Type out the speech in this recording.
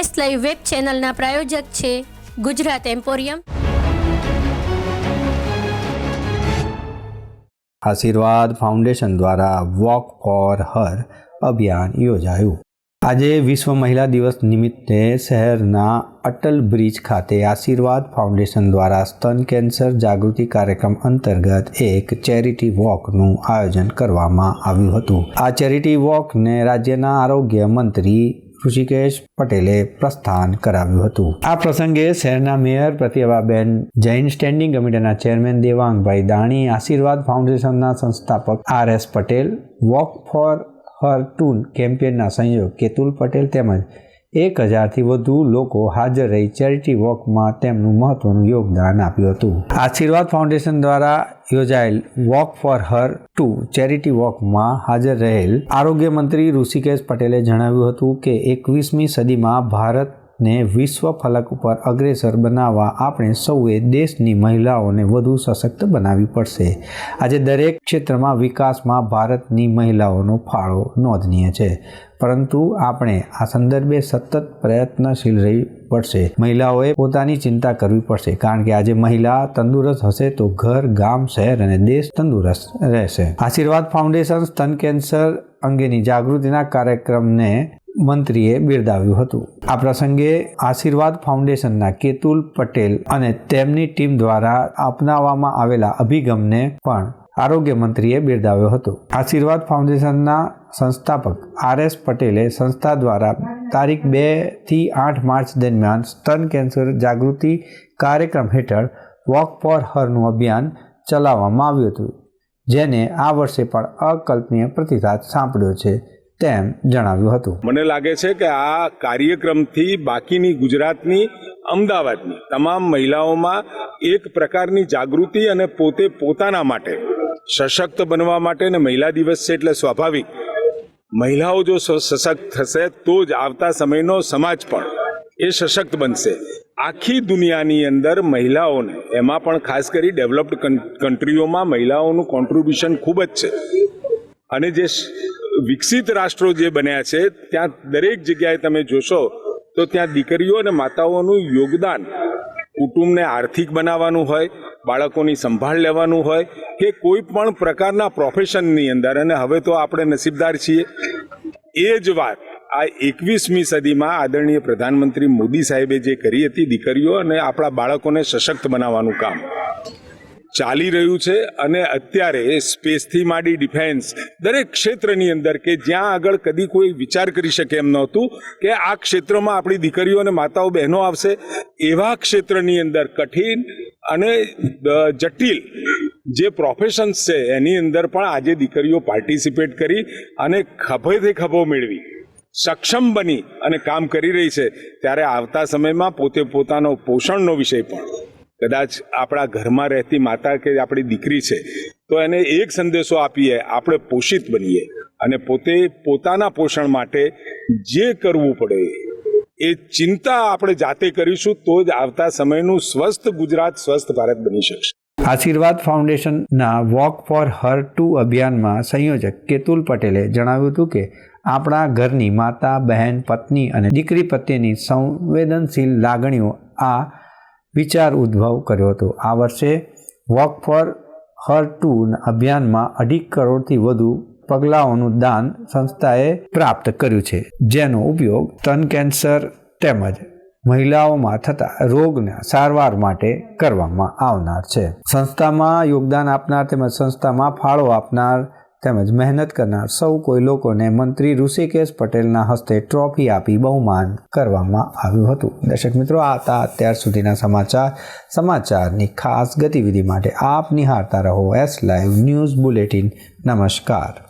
S live web ચેનલના પ્રાયોજક છે ગુજરાત એમ્પોરિયમ. આશીર્વાદ ફાઉન્ડેશન દ્વારા વોક ફોર હર અભિયાન યોજાયું. આજે વિશ્વ મહિલા દિવસ નિમિત્તે શહેરના અટલ બ્રિજ ખાતે આશીર્વાદ ફાઉન્ડેશન દ્વારા સ્તન કેન્સર જાગૃતિ કાર્યક્રમ અંતર્ગત એક ચેરિટી વોકનું આયોજન કરવામાં આવ્યું હતું. આ ચેરિટી વોકને રાજ્યના આરોગ્ય મંત્રી ઋષિકેશ પટેલે પ્રસ્થાન કરાવ્યું હતું. આ પ્રસંગે શહેરના મેયર પ્રતિભાબેન જૈન સ્ટેન્ડિંગ કમિટીના ચેરમેન દેવાંગભાઈ દાણી, આશીર્વાદ ફાઉન્ડેશનના સંસ્થાપક R S Patel, walk for her two કેમ્પેનના સંયોજક કેતુલ પટેલ તેમજ એક હજારથી વધુ લોકો હાજર રહી ચેરિટી વોકમાં તેમનું મહત્વનું યોગદાન આપ્યું હતું. આશીર્વાદ ફાઉન્ડેશન દ્વારા યોજાયેલ walk for her two charity વોકમાં હાજર રહેલ આરોગ્ય મંત્રી ઋષિકેશ પટેલે જણાવ્યું હતું કે એકવીસમી સદીમાં ભારતને વિશ્વ ફલક ઉપર અગ્રેસર બનાવવા આપણે સૌએ દેશની મહિલાઓને વધુ સશક્ત બનાવવી પડશે. આજે દરેક ક્ષેત્રમાં વિકાસમાં ભારતની મહિલાઓનો ફાળો નોંધનીય છે. પરંતુ આપણે આ સંદર્ભે સતત પ્રયત્નશીલ રહી પડશે. મહિલાઓએ પોતાની ચિંતા કરવી પડશે, કારણ કે આજે મહિલા તંદુરસ્ત હશે તો ઘર, ગામ, શહેર અને દેશ તંદુરસ્ત રહેશે. આશીર્વાદ ફાઉન્ડેશન સ્તન કેન્સર અંગેની જાગૃતિના કાર્યક્રમને મંત્રીએ બિરદાવ્યું હતું. આ પ્રસંગે આશીર્વાદ ફાઉન્ડેશનના કેતુલ પટેલ અને તેમની ટીમ દ્વારા અપનાવવામાં આવેલા અભિગમને પણ આરોગ્ય મંત્રીએ બિરદાવ્યો હતો. આશીર્વાદ ફાઉન્ડેશનના સંસ્થાપક આર એસ પટેલે સંસ્થા દ્વારા તારીખ બેથી આઠ માર્ચ દરમિયાન સ્તન કેન્સર જાગૃતિ કાર્યક્રમ હેઠળ વોક ફોર હરનું અભિયાન ચલાવવામાં આવ્યું હતું, જેને આ વર્ષે પણ અકલ્પનીય પ્રતિસાદ સાંપડ્યો છે તેમ જણાવ્યું હતું. મને લાગે છે કે આ કાર્યક્રમથી બાકીની ગુજરાતની, અમદાવાદની તમામ મહિલાઓમાં એક પ્રકારની જાગૃતિ અને પોતે પોતાના માટે સશક્ત બનવા માટે ને મહિલા દિવસ છે એટલે સ્વાભાવિક મહિલાઓ જો સશક્ત થશે તો જ આવતા સમયનો સમાજ પણ એ સશક્ત બનશે. આખી દુનિયાની અંદર મહિલાઓને, એમાં પણ ખાસ કરી ડેવલપ્ડ કન્ટ્રીઓમાં મહિલાઓનું કોન્ટ્રીબ્યુશન ખૂબ જ છે. અને જે વિકસિત રાષ્ટ્રો જે બન્યા છે, ત્યાં દરેક જગ્યાએ તમે જોશો, તો ત્યાં દીકરીઓ અને માતાઓનું યોગદાન કુટુંબને આર્થિક બનાવવાનું હોય, બાળકોની સંભાળ લેવાનું હોય કે કોઈ પણ પ્રકારના પ્રોફેશનની અંદર, અને હવે તો આપણે નસીબદાર છીએ, એ જ વાત. આ એકવીસમી સદીમાં આદરણીય પ્રધાનમંત્રી મોદી સાહેબે જે કરી હતી દીકરીઓ અને આપણા બાળકોને સશક્ત બનાવવાનું કામ. ચાલી રહ્યું છે અને અત્યારે સ્પેસથી માંડી ડિફેન્સ દરેક ક્ષેત્રની અંદર કે જ્યાં આગળ કદી કોઈ વિચાર કરી શકે એમ નહોતું કે આ ક્ષેત્રમાં આપણી દીકરીઓ અને માતાઓ બહેનો આવશે, એવા ક્ષેત્રની અંદર કઠિન અને જટિલ જે પ્રોફેશન્સ છે, એની અંદર પણ આજે દીકરીઓ પાર્ટિસિપેટ કરી અને ખભેથી ખભો મેળવી. સક્ષમ બની અને કામ કરી રહી છે. ત્યારે આવતા સમયમાં પોતે પોતાનો પોષણનો વિષય પણ. કદાચ આપણા ઘરમાં રહેતી માતા કે આપણી દીકરી છે, તો એને એક સંદેશો આપીએ, આપણે પોષિત બનીએ અને પોતે પોતાના પોષણ માટે જે કરવું પડે, એ ચિંતા આપણે જાતે કરીશું, તો જ આવતા સમયનું સ્વસ્થ ગુજરાત, સ્વસ્થ ભારત બની શકશે. આશીર્વાદ ફાઉન્ડેશનના વોક ફોર હર ટુ અભિયાનમાં સંયોજક કેતુલ પટેલે જણાવ્યું હતું કે, આપણા ઘરની માતા, બહેન, પત્ની અને દીકરી પ્રત્યેની સંવેદનશીલ લાગણીઓ આ વિચાર ઉદ્ભવ કર્યો હતો. આ વર્ષે વોક ફોર હર ટુ અભિયાનમાં અઢી કરોડથી વધુ પગલાઓનું દાન સંસ્થાએ પ્રાપ્ત કર્યું છે, જેનો ઉપયોગ સ્તન કેન્સર તેમજ મહિલાઓમાં થતા રોગના સારવાર માટે કરવામાં આવનાર છે. સંસ્થામાં યોગદાન આપનાર તેમજ સંસ્થામાં ફાળો આપનાર તેમજ મહેનત કરનાર સૌ કોઈ લોકોને મંત્રી ઋષિકેશ પટેલના હસ્તે ટ્રોફી આપી બહુમાન કરવામાં આવ્યું હતું. દર્શક મિત્રો, આ હતા અત્યાર સુધીના સમાચાર. સમાચારની ખાસ ગતિવિધિ માટે આપ નિહાળતા રહો એસ લાઈવ ન્યૂઝ બુલેટિન નમસ્કાર.